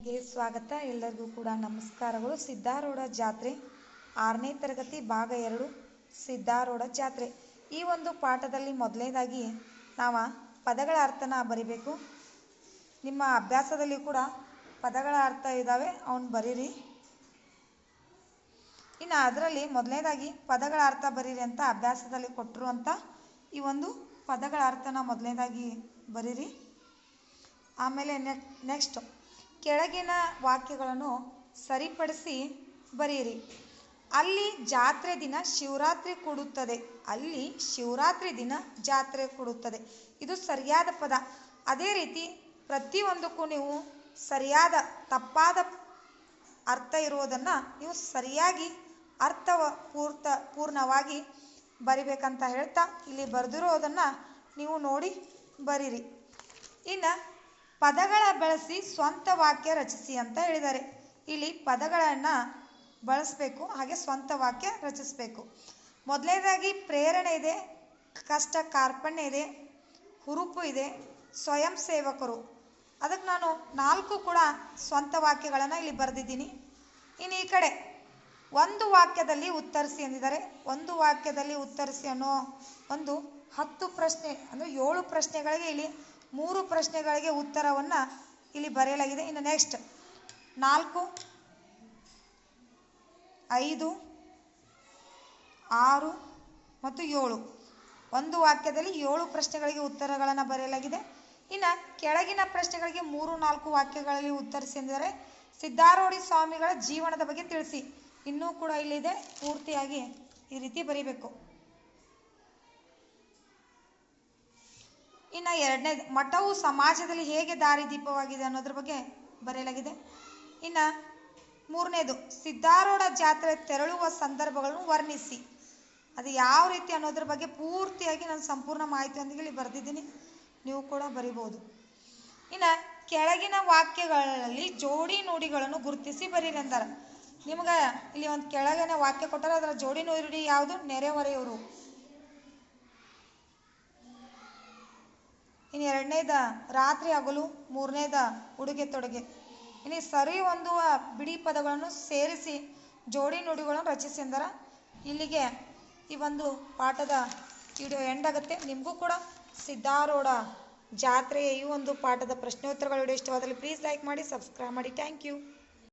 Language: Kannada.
ಸ್ವಾಗತ. ಎಲ್ಲರಿಗೂ ಕೂಡ ನಮಸ್ಕಾರಗಳು. ಸಿದ್ಧಾರೂಢ ಜಾತ್ರೆ ಆರನೇ ತರಗತಿ ಭಾಗ ಎರಡು, ಸಿದ್ಧಾರೂಢ ಜಾತ್ರೆ. ಈ ಒಂದು ಪಾಠದಲ್ಲಿ ಮೊದಲನೇದಾಗಿ ನಾವು ಪದಗಳ ಅರ್ಥನ ಬರಿಬೇಕು. ನಿಮ್ಮ ಅಭ್ಯಾಸದಲ್ಲಿ ಕೂಡ ಪದಗಳ ಅರ್ಥ ಇದ್ದಾವೆ ಅವನು ಬರೀರಿ. ಇನ್ನು ಅದರಲ್ಲಿ ಮೊದಲನೇದಾಗಿ ಪದಗಳ ಅರ್ಥ ಬರೀರಿ ಅಂತ ಅಭ್ಯಾಸದಲ್ಲಿ ಕೊಟ್ಟರು ಅಂತ ಈ ಒಂದು ಪದಗಳ ಅರ್ಥನ ಮೊದಲನೇದಾಗಿ ಬರೀರಿ. ಆಮೇಲೆ ನೆಕ್, ನೆಕ್ಸ್ಟ್ ಕೆಳಗಿನ ವಾಕ್ಯಗಳನ್ನು ಸರಿಪಡಿಸಿ ಬರೆಯಿರಿ. ಅಲ್ಲಿ ಜಾತ್ರೆ ದಿನ ಶಿವರಾತ್ರಿ ಕೂಡುತ್ತದೆ. ಅಲ್ಲಿ ಶಿವರಾತ್ರಿ ದಿನ ಜಾತ್ರೆ ಕೂಡುತ್ತದೆ. ಇದು ಸರಿಯಾದ ಪದ. ಅದೇ ರೀತಿ ಪ್ರತಿಯೊಂದಕ್ಕೂ ನೀವು ಸರಿಯಾದ ತಪ್ಪಾದ ಅರ್ಥ ಇರುವುದನ್ನು ನೀವು ಸರಿಯಾಗಿ ಅರ್ಥವ ಪೂರ್ತ ಪೂರ್ಣವಾಗಿ ಬರಿಬೇಕಂತ ಹೇಳ್ತಾ ಇಲ್ಲಿ ಬರೆದಿರೋದನ್ನು ನೀವು ನೋಡಿ ಬರೀರಿ. ಇನ್ನು ಪದಗಳ ಬಳಸಿ ಸ್ವಂತ ವಾಕ್ಯ ರಚಿಸಿ ಅಂತ ಹೇಳಿದ್ದಾರೆ. ಇಲ್ಲಿ ಪದಗಳನ್ನು ಬಳಸಬೇಕು, ಹಾಗೆ ಸ್ವಂತ ವಾಕ್ಯ ರಚಿಸಬೇಕು. ಮೊದಲನೇದಾಗಿ ಪ್ರೇರಣೆ ಇದೆ, ಕಷ್ಟ ಕಾರ್ಪಣ್ಯ ಇದೆ, ಹುರುಪು ಇದೆ, ಸ್ವಯಂ ಸೇವಕರು. ಅದಕ್ಕೆ ನಾನು ನಾಲ್ಕು ಕೂಡ ಸ್ವಂತ ವಾಕ್ಯಗಳನ್ನು ಇಲ್ಲಿ ಬರೆದಿದ್ದೀನಿ. ಇನ್ನು ಈ ಕಡೆ ಒಂದು ವಾಕ್ಯದಲ್ಲಿ ಉತ್ತರಿಸಿ ಅಂದಿದ್ದಾರೆ ಒಂದು ವಾಕ್ಯದಲ್ಲಿ ಉತ್ತರಿಸಿ ಅನ್ನೋ ಒಂದು ಹತ್ತು ಪ್ರಶ್ನೆ, ಅಂದರೆ ಏಳು ಪ್ರಶ್ನೆಗಳಿಗೆ ಇಲ್ಲಿ ಮೂರು ಪ್ರಶ್ನೆಗಳಿಗೆ ಉತ್ತರವನ್ನು ಇಲ್ಲಿ ಬರೆಯಲಾಗಿದೆ. ಇನ್ನು ನೆಕ್ಸ್ಟ್ ನಾಲ್ಕು, ಐದು, ಆರು ಮತ್ತು ಏಳು. ಒಂದು ವಾಕ್ಯದಲ್ಲಿ ಏಳು ಪ್ರಶ್ನೆಗಳಿಗೆ ಉತ್ತರಗಳನ್ನು ಬರೆಯಲಾಗಿದೆ. ಇನ್ನು ಕೆಳಗಿನ ಪ್ರಶ್ನೆಗಳಿಗೆ ಮೂರು, ನಾಲ್ಕು ವಾಕ್ಯಗಳಲ್ಲಿ ಉತ್ತರಿಸಿದರೆ ಸಿದ್ಧಾರೂಢಿ ಸ್ವಾಮಿಗಳ ಜೀವನದ ಬಗ್ಗೆ ತಿಳಿಸಿ. ಇನ್ನೂ ಕೂಡ ಇಲ್ಲಿದೆ. ಪೂರ್ತಿಯಾಗಿ ಈ ರೀತಿ ಬರೀಬೇಕು. ಇನ್ನು ಎರಡನೇ ಮಠವು ಸಮಾಜದಲ್ಲಿ ಹೇಗೆ ದಾರಿದೀಪವಾಗಿದೆ ಅನ್ನೋದ್ರ ಬಗ್ಗೆ ಬರೆಯಲಾಗಿದೆ. ಇನ್ನು ಮೂರನೇದು, ಸಿದ್ಧಾರೂಢ ಜಾತ್ರೆ ತೆರಳುವ ಸಂದರ್ಭಗಳನ್ನು ವರ್ಣಿಸಿ. ಅದು ಯಾವ ರೀತಿ ಅನ್ನೋದ್ರ ಬಗ್ಗೆ ಪೂರ್ತಿಯಾಗಿ ನಾನು ಸಂಪೂರ್ಣ ಮಾಹಿತಿಯೊಂದಿಗೆ ಇಲ್ಲಿ ಬರೆದಿದ್ದೀನಿ. ನೀವು ಕೂಡ ಬರಿಬೋದು. ಇನ್ನು ಕೆಳಗಿನ ವಾಕ್ಯಗಳಲ್ಲಿ ಜೋಡಿ ನುಡಿಗಳನ್ನು ಗುರುತಿಸಿ ಬರೀರಿ ಅಂತಾರೆ. ನಿಮ್ಗೆ ಇಲ್ಲಿ ಒಂದು ಕೆಳಗಿನ ವಾಕ್ಯ ಕೊಟ್ಟರೆ, ಅದರ ಜೋಡಿ ನುಡಿ ಯಾವುದು? ನೆರೆಹೊರೆಯವರು. ಇನ್ನು ಎರಡನೇದ ರಾತ್ರಿ ಹಗಲು, ಮೂರನೇದ ಉಡುಗೆ ತೊಡುಗೆ. ಇನ್ನು ಸರಿ ಹೊಂದುವ ಬಿಡಿ ಪದಗಳನ್ನು ಸೇರಿಸಿ ಜೋಡಿ ನುಡಿಗಳನ್ನು ರಚಿಸಿ ಎಂದರ ಇಲ್ಲಿಗೆ ಈ ಒಂದು ಪಾಠದ ವಿಡಿಯೋ ಎಂಡ್ ಆಗುತ್ತೆ. ನಿಮಗೂ ಕೂಡ ಸಿದ್ಧಾರೂಢ ಜಾತ್ರೆಯ ಈ ಒಂದು ಪಾಠದ ಪ್ರಶ್ನೋತ್ತರಗಳು ವಿಡಿಯೋ ಇಷ್ಟವಾದಲ್ಲಿ ಪ್ಲೀಸ್ ಲೈಕ್ ಮಾಡಿ ಸಬ್ಸ್ಕ್ರೈಬ್ ಮಾಡಿ. Thank you